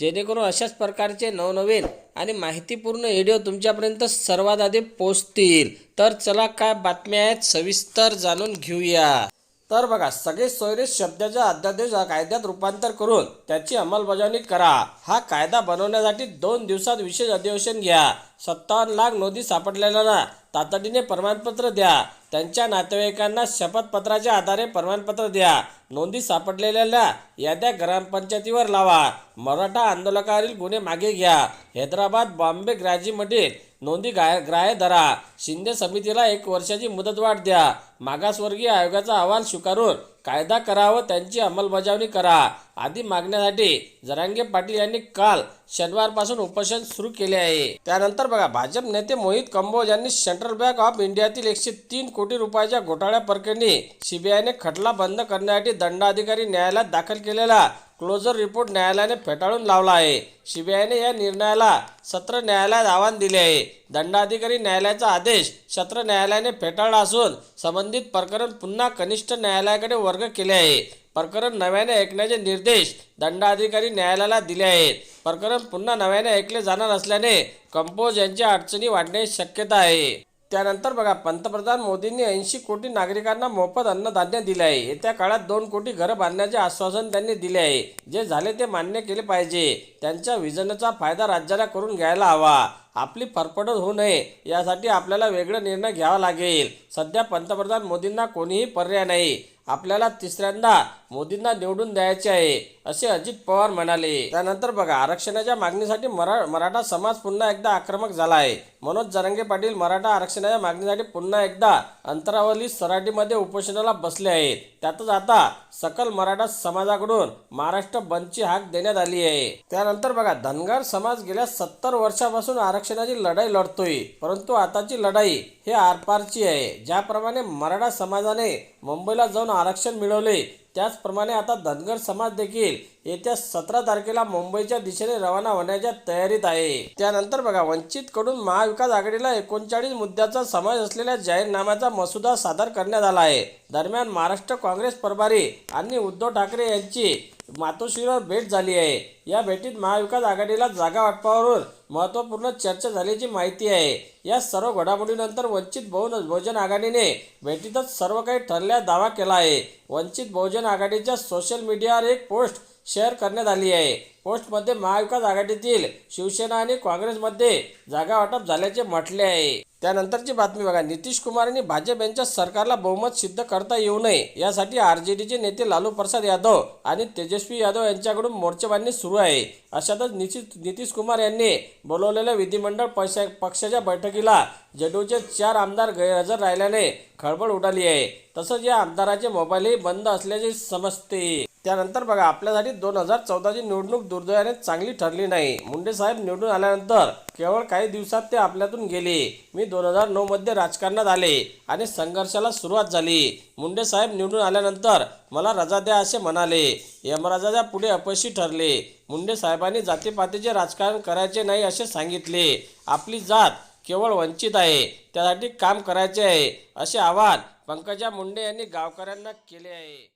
जेणेकरून अशाच प्रकारचे नवनवीन आणि माहितीपूर्ण व्हिडिओ तुमच्यापर्यंत सर्वात आधी पोचतील तर चला काय बातम्या आहेत सविस्तर जाणून घेऊया. तर बघा सगळे सोयरे शब्दाच्या अध्यादेश कायद्यात रूपांतर करून त्याची अंमलबजावणी करा. हा कायदा बनवण्यासाठी दोन दिवसात विशेष अधिवेशन घ्या. सत्तावन्न लाख नोंदी सापडलेल्यांना तातडीने प्रमाणपत्र द्या. त्यांच्या नातेवाईकांना शपथपत्राच्या आधारे प्रमाणपत्र द्या. नोंदी सापडलेल्या याद्या ग्रामपंचायतीवर लावा. मराठा आंदोलकावरील गुन्हे मागे घ्या. हैदराबाद बॉम्बे ग्राजीमधील नोंदी गाय ग्राह्य धरा. शिंदे समितीला एक वर्षाची मुदतवाढ द्या. मागासवर्गीय आयोगाचा अहवाल स्वीकारून कायदा करा व त्यांची अंमलबजावणी करा. आदी मागण्यासाठी जरांगे पाटील यांनी काल शनिवारपासून उपोषण सुरू केले आहे. त्यानंतर बघा भाजप नेते मोहित कंबोज यांनी सेंट्रल बँक ऑफ इंडियातील एकशे तीन कोटी रुपयाच्या घोटाळ्या प्रकरणी सीबीआयने खटला बंद करण्यासाठी दंडाधिकारी न्यायालयात दाखल केलेला क्लोजर रिपोर्ट न्यायालयाने फेटाळून लावला आहे. सीबीआयने या निर्णयाला सत्र न्यायालयात आव्हान दिले आहे. दंडाधिकारी न्यायालयाचा आदेश सत्र न्यायालयाने फेटाळला असून संबंधित प्रकरण पुन्हा कनिष्ठ न्यायालयाकडे वर्ग केले आहे. प्रकरण नव्याने ऐकण्याचे निर्देश दंडाधिकारी न्यायालयाला दिले आहेत. प्रकरण पुन्हा नव्याने ऐकले जाणार असल्याने कंपोज यांच्या अडचणी वाढण्याची शक्यता आहे. त्यानंतर बघा पंतप्रधान मोदींनी ऐंशी कोटी नागरिकांना मोफत अन्नधान्य दिले आहे. येत्या काळात दोन कोटी घरं बांधण्याचे आश्वासन त्यांनी दिले आहे. जे झाले ते मान्य केले पाहिजे. त्यांच्या विजनचा फायदा राज्याला करून घ्यायला हवा. आपली फरफडत होऊ नये यासाठी आपल्याला वेगळा निर्णय घ्यावा लागेल. सध्या पंतप्रधान मोदींना कोणीही पर्याय नाही. आपल्याला तिसऱ्यांदा मोदींना निवडून द्यायचे आहे असे अजित पवार म्हणाले. त्यानंतर बघा आरक्षणाच्या मागणीसाठी मरा मराठा समाज पुन्हा एकदा आक्रमक झाला आहे मनोज जरंगे पाटील मराठा आरक्षणाच्या मागणीसाठी पुन्हा एकदा अंतरावली सराटीमध्ये उपोषणाला बसले आहेत. त्यातच आता सकल मराठा समाजाकडून महाराष्ट्र बंदची हाक देण्यात आली आहे. त्यानंतर बघा धनगर समाज गेल्या सत्तर वर्षापासून आरक्षण आरक्षणाची लढाई लढतोय. परंतु आताची लढाई हे आरपारची आहे. ज्याप्रमाणे मराठा समाजाने मुंबईला जाऊन आरक्षण मिळवले त्याचप्रमाणे आता धनगर समाज देखील येत्या सतरा तारखेला मुंबईच्या दिशेने रवाना होण्याच्या तयारीत आहे. त्यानंतर बघा वंचित कडून महाविकास आघाडीला एकोणचाळीस मुद्द्याचा समावेश असलेल्या जाहीरनाम्याचा मसुदा सादर करण्यात आला आहे. दरम्यान महाराष्ट्र काँग्रेस प्रभारी आणि उद्धव ठाकरे यांची मातोश्रीवर भेट झाली आहे. या भेटीत महाविकास आघाडीला जागा वाटपावरून महत्त्वपूर्ण चर्चा झाल्याची माहिती आहे. या सर्व घडामोडीनंतर वंचित बहुन बहुजन आघाडीने भेटीतच सर्व काही ठरल्या दावा केला आहे. वंचित बहुजन आघाडीच्या सोशल मीडियावर एक पोस्ट शेअर करण्यात आली आहे. पोस्टमध्ये महाविकास आघाडीतील शिवसेना आणि काँग्रेसमध्ये जागा वाटप झाल्याचे म्हटले आहे. त्यानंतरची बातमी बघा. नितीश कुमार यांनी भाजप यांच्या सरकारला बहुमत सिद्ध करता येऊ नये यासाठी आर जे डीचे नेते लालू प्रसाद यादव आणि तेजस्वी यादव यांच्याकडून मोर्चेबांधणी सुरू आहे. अशातच नितीश नितीश कुमार यांनी बोलवलेल्या विधिमंडळ पक्ष पक्षाच्या बैठकीला जेडूचे चार आमदार गैरहजर राहिल्याने खळबळ उडाली आहे. तसंच या आमदाराचे मोबाईलही बंद असल्याचे समजते. त्यानंतर बघा आपल्यासाठी दोन हजार चौदाची निवडणूक दुर्दैवाने चांगली ठरली नाही. मुंडे साहेब निवडून आल्यानंतर केवळ काही दिवसात ते आपल्यातून गेले. मी दोन हजार नऊमध्ये राजकारणात आले आणि संघर्षाला सुरुवात झाली. मुंडे साहेब निवडून आल्यानंतर मला रजा द्या असे म्हणाले. यमराजाच्या पुढे अपयशी ठरले. मुंडे साहेबांनी जातीपातीचे राजकारण करायचे नाही असे सांगितले. आपली जात केवळ वंचित आहे. त्यासाठी काम करायचे आहे असे आवाहन पंकजा मुंडे यांनी गावकऱ्यांना केले आहे.